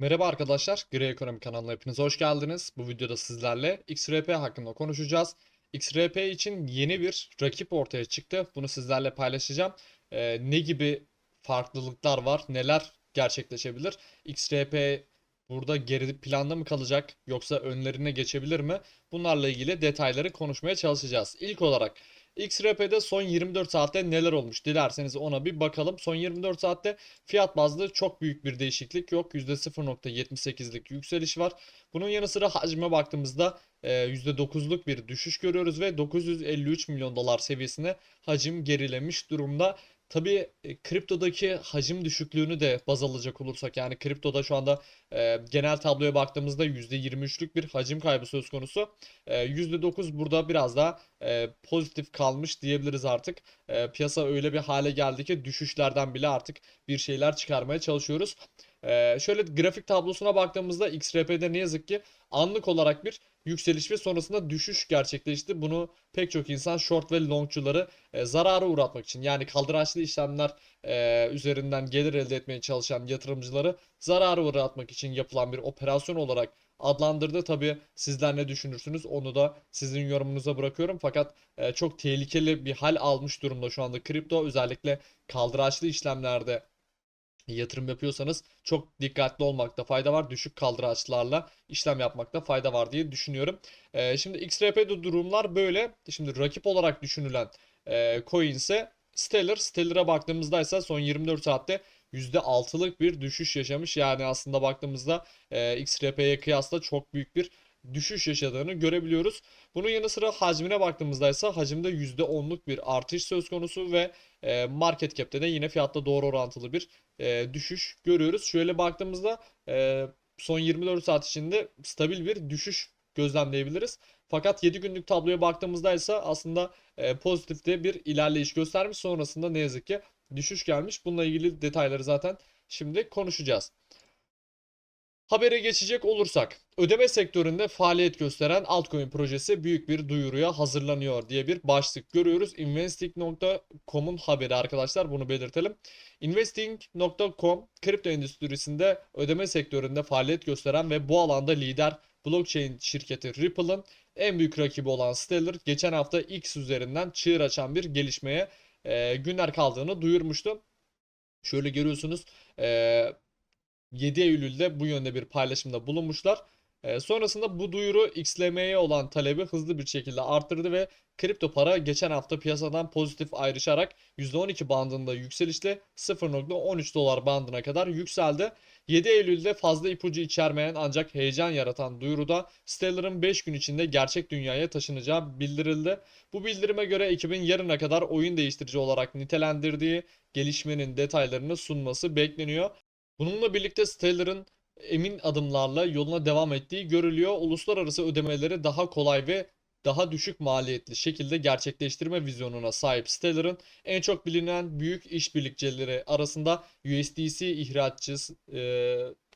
Merhaba arkadaşlar, Gri Ekonomi kanalına hepiniz hoş geldiniz. Bu videoda sizlerle XRP hakkında konuşacağız. XRP için yeni bir rakip ortaya çıktı. Bunu sizlerle paylaşacağım. Ee, ne gibi farklılıklar var, neler gerçekleşebilir? XRP burada geri planda mı kalacak yoksa önlerine geçebilir mi? Bunlarla ilgili detayları konuşmaya çalışacağız. İlk olarak XRP'de son 24 saatte neler olmuş? Dilerseniz ona bir bakalım. Son 24 saatte Fiyat bazlı çok büyük bir değişiklik yok. %0.78'lik yükseliş var. Bunun yanı sıra hacme baktığımızda e, %9'luk bir düşüş görüyoruz ve 953 milyon dolar seviyesine hacim gerilemiş durumda. Tabii e, kriptodaki hacim düşüklüğünü de baz alacak olursak yani kriptoda şu anda e, genel tabloya baktığımızda %23'lük bir hacim kaybı söz konusu. E, %9 burada biraz daha e, pozitif kalmış diyebiliriz artık. E, piyasa öyle bir hale geldi ki düşüşlerden bile artık bir şeyler çıkarmaya çalışıyoruz. Ee, şöyle grafik tablosuna baktığımızda XRP'de ne yazık ki anlık olarak bir yükseliş ve sonrasında düşüş gerçekleşti. Bunu pek çok insan short ve longçuları e, zarara uğratmak için yani kaldıraçlı işlemler e, üzerinden gelir elde etmeye çalışan yatırımcıları zarara uğratmak için yapılan bir operasyon olarak adlandırdı. Tabii sizler ne düşünürsünüz onu da sizin yorumunuza bırakıyorum. Fakat e, çok tehlikeli bir hal almış durumda şu anda kripto özellikle kaldıraçlı işlemlerde yatırım yapıyorsanız çok dikkatli olmakta fayda var. Düşük kaldıraçlarla işlem yapmakta fayda var diye düşünüyorum. Ee, şimdi XRP'de durumlar böyle. Şimdi rakip olarak düşünülen e, coin ise Stellar. Stellar'a baktığımızda ise son 24 saatte %6'lık bir düşüş yaşamış. Yani aslında baktığımızda e, XRP'ye kıyasla çok büyük bir düşüş yaşadığını görebiliyoruz. Bunun yanı sıra hacmine baktığımızda ise hacimde %10'luk bir artış söz konusu ve e, market cap'te de yine fiyatla doğru orantılı bir e, düşüş görüyoruz. Şöyle baktığımızda e, son 24 saat içinde stabil bir düşüş gözlemleyebiliriz. Fakat 7 günlük tabloya baktığımızda ise aslında pozitifte bir ilerleyiş göstermiş. Sonrasında ne yazık ki düşüş gelmiş. Bununla ilgili detayları zaten şimdi konuşacağız. Habere geçecek olursak, ödeme sektöründe faaliyet gösteren altcoin projesi büyük bir duyuruya hazırlanıyor diye bir başlık görüyoruz. Investing.com'un haberi arkadaşlar bunu belirtelim. Investing.com kripto endüstrisinde ödeme sektöründe faaliyet gösteren ve bu alanda lider blockchain şirketi Ripple'ın en büyük rakibi olan Stellar geçen hafta X üzerinden çığır açan bir gelişmeye e, günler kaldığını duyurmuştu. Şöyle görüyorsunuz e, 7 Eylül'de bu yönde bir paylaşımda bulunmuşlar. E, sonrasında bu duyuru XLM'ye olan talebi hızlı bir şekilde arttırdı ve kripto para geçen hafta piyasadan pozitif ayrışarak %12 bandında yükselişle 0.13 dolar bandına kadar yükseldi. 7 Eylül'de fazla ipucu içermeyen ancak heyecan yaratan duyuruda Stellar'ın 5 gün içinde gerçek dünyaya taşınacağı bildirildi. Bu bildirime göre ekibin yarına kadar oyun değiştirici olarak nitelendirdiği gelişmenin detaylarını sunması bekleniyor. Bununla birlikte Stellar'ın emin adımlarla yoluna devam ettiği görülüyor. Uluslararası ödemeleri daha kolay ve daha düşük maliyetli şekilde gerçekleştirme vizyonuna sahip Stellar'ın en çok bilinen büyük işbirlikçileri arasında USDC ihraççısı, e,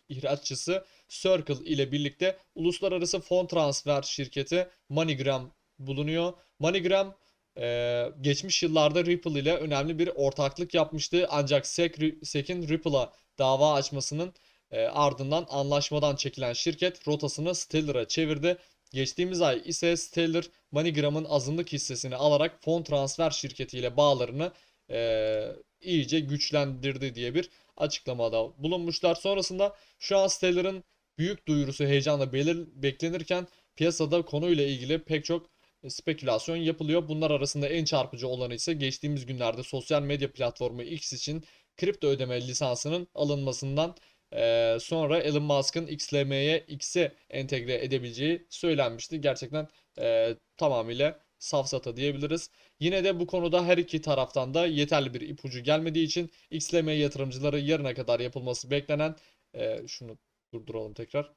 ihraççısı Circle ile birlikte uluslararası fon transfer şirketi MoneyGram bulunuyor. MoneyGram ee, geçmiş yıllarda Ripple ile önemli bir ortaklık yapmıştı. Ancak SEC, SEC'in Ripple'a dava açmasının e, ardından anlaşmadan çekilen şirket rotasını Stellar'a çevirdi. Geçtiğimiz ay ise Stellar MoneyGram'ın azınlık hissesini alarak fon transfer şirketiyle bağlarını e, iyice güçlendirdi diye bir açıklamada bulunmuşlar. Sonrasında şu an Stellar'ın büyük duyurusu heyecanla belir, beklenirken piyasada konuyla ilgili pek çok spekülasyon yapılıyor. Bunlar arasında en çarpıcı olanı ise geçtiğimiz günlerde sosyal medya platformu X için kripto ödeme lisansının alınmasından e, sonra Elon Musk'ın XLM'ye X'e entegre edebileceği söylenmişti. Gerçekten e, tamamıyla safsata diyebiliriz. Yine de bu konuda her iki taraftan da yeterli bir ipucu gelmediği için XLM yatırımcıları yarına kadar yapılması beklenen e, şunu durduralım tekrar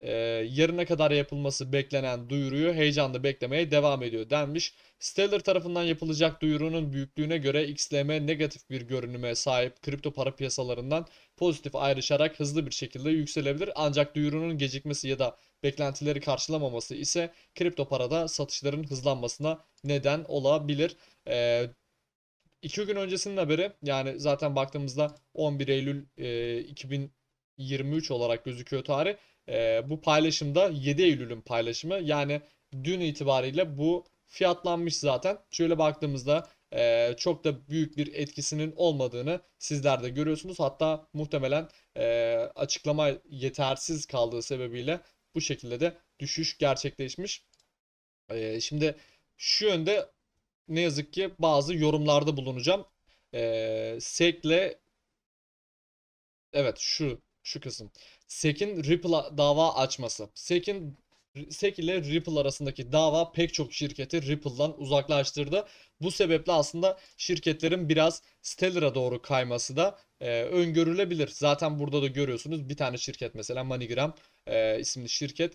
e, yarına kadar yapılması beklenen duyuruyu heyecanla beklemeye devam ediyor denmiş. Stellar tarafından yapılacak duyurunun büyüklüğüne göre XLM negatif bir görünüme sahip kripto para piyasalarından pozitif ayrışarak hızlı bir şekilde yükselebilir. Ancak duyurunun gecikmesi ya da beklentileri karşılamaması ise kripto parada satışların hızlanmasına neden olabilir. Ee, İki gün öncesinin haberi yani zaten baktığımızda 11 Eylül e, 2000 23 olarak gözüküyor tarih. Ee, bu paylaşımda 7 Eylül'ün paylaşımı. Yani dün itibariyle bu fiyatlanmış zaten. Şöyle baktığımızda e, çok da büyük bir etkisinin olmadığını sizler de görüyorsunuz. Hatta muhtemelen e, açıklama yetersiz kaldığı sebebiyle bu şekilde de düşüş gerçekleşmiş. E, şimdi şu yönde ne yazık ki bazı yorumlarda bulunacağım. E, SEC'le evet şu şu kısım. SEC'in Ripple'a dava açması. SEC'in SEC ile Ripple arasındaki dava pek çok şirketi Ripple'dan uzaklaştırdı. Bu sebeple aslında şirketlerin biraz Stellar'a doğru kayması da e, öngörülebilir. Zaten burada da görüyorsunuz bir tane şirket mesela MoneyGram e, isimli şirket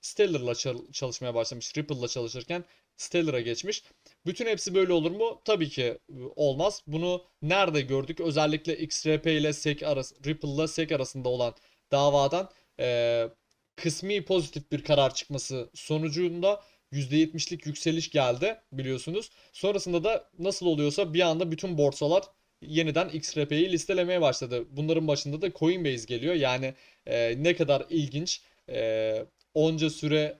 Stellar'la çal- çalışmaya başlamış. Ripple'la çalışırken Stellar'a geçmiş. Bütün hepsi böyle olur mu? Tabii ki e, olmaz. Bunu nerede gördük? Özellikle XRP ile SEC arası, Ripple'la SEC arasında olan davadan e, kısmi pozitif bir karar çıkması sonucunda %70'lik yükseliş geldi biliyorsunuz. Sonrasında da nasıl oluyorsa bir anda bütün borsalar yeniden XRP'yi listelemeye başladı. Bunların başında da Coinbase geliyor. Yani e, ne kadar ilginç. E, onca süre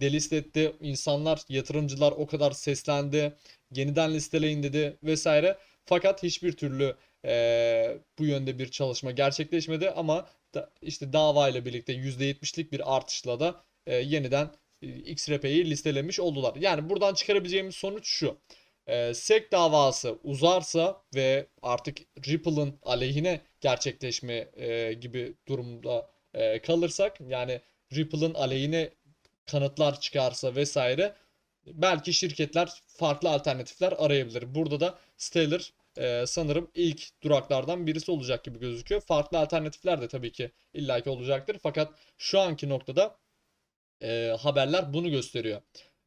delisletti. İnsanlar, yatırımcılar o kadar seslendi. Yeniden listeleyin dedi vesaire. Fakat hiçbir türlü e, bu yönde bir çalışma gerçekleşmedi ama da, işte dava ile birlikte %70'lik bir artışla da e, yeniden e, XRP'yi listelemiş oldular. Yani buradan çıkarabileceğimiz sonuç şu. E, SEC davası uzarsa ve artık Ripple'ın aleyhine gerçekleşme e, gibi durumda e, kalırsak yani Ripple'ın aleyhine kanıtlar çıkarsa vesaire belki şirketler farklı alternatifler arayabilir. Burada da Stellar e, sanırım ilk duraklardan birisi olacak gibi gözüküyor. Farklı alternatifler de tabii ki illaki olacaktır. Fakat şu anki noktada e, haberler bunu gösteriyor.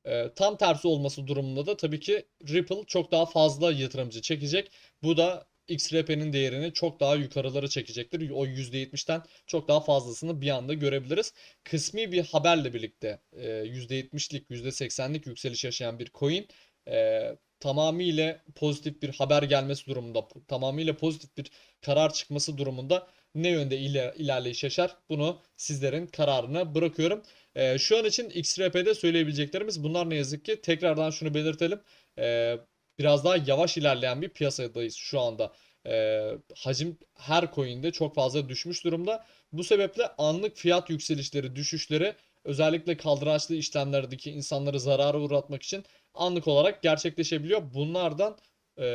E, tam tersi olması durumunda da tabii ki Ripple çok daha fazla yatırımcı çekecek. Bu da XRP'nin değerini çok daha yukarılara çekecektir. O %70'ten çok daha fazlasını bir anda görebiliriz. Kısmi bir haberle birlikte e, %70'lik, %80'lik yükseliş yaşayan bir coin e, tamamıyla pozitif bir haber gelmesi durumunda, tamamıyla pozitif bir karar çıkması durumunda ne yönde iler, ilerleyiş yaşar? Bunu sizlerin kararına bırakıyorum. Ee, şu an için XRP'de söyleyebileceklerimiz bunlar ne yazık ki. Tekrardan şunu belirtelim. Ee, biraz daha yavaş ilerleyen bir piyasadayız şu anda. Ee, hacim her coin'de çok fazla düşmüş durumda. Bu sebeple anlık fiyat yükselişleri, düşüşleri özellikle kaldıraçlı işlemlerdeki insanları zarara uğratmak için anlık olarak gerçekleşebiliyor. Bunlardan e,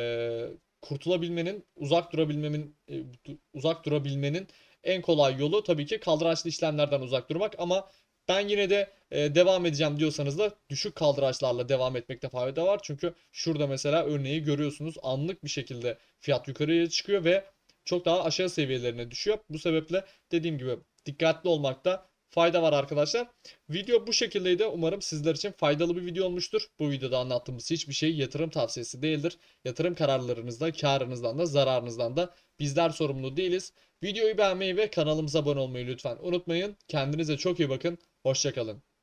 kurtulabilmenin, uzak durabilmemin, e, uzak durabilmenin en kolay yolu tabii ki kaldıraçlı işlemlerden uzak durmak ama ben yine de e, devam edeceğim diyorsanız da düşük kaldıraçlarla devam etmekte fayda var. Çünkü şurada mesela örneği görüyorsunuz anlık bir şekilde fiyat yukarıya çıkıyor ve çok daha aşağı seviyelerine düşüyor. Bu sebeple dediğim gibi dikkatli olmakta fayda var arkadaşlar. Video bu şekildeydi. Umarım sizler için faydalı bir video olmuştur. Bu videoda anlattığımız hiçbir şey yatırım tavsiyesi değildir. Yatırım kararlarınızda, karınızdan da zararınızdan da bizler sorumlu değiliz. Videoyu beğenmeyi ve kanalımıza abone olmayı lütfen unutmayın. Kendinize çok iyi bakın. Hoşçakalın.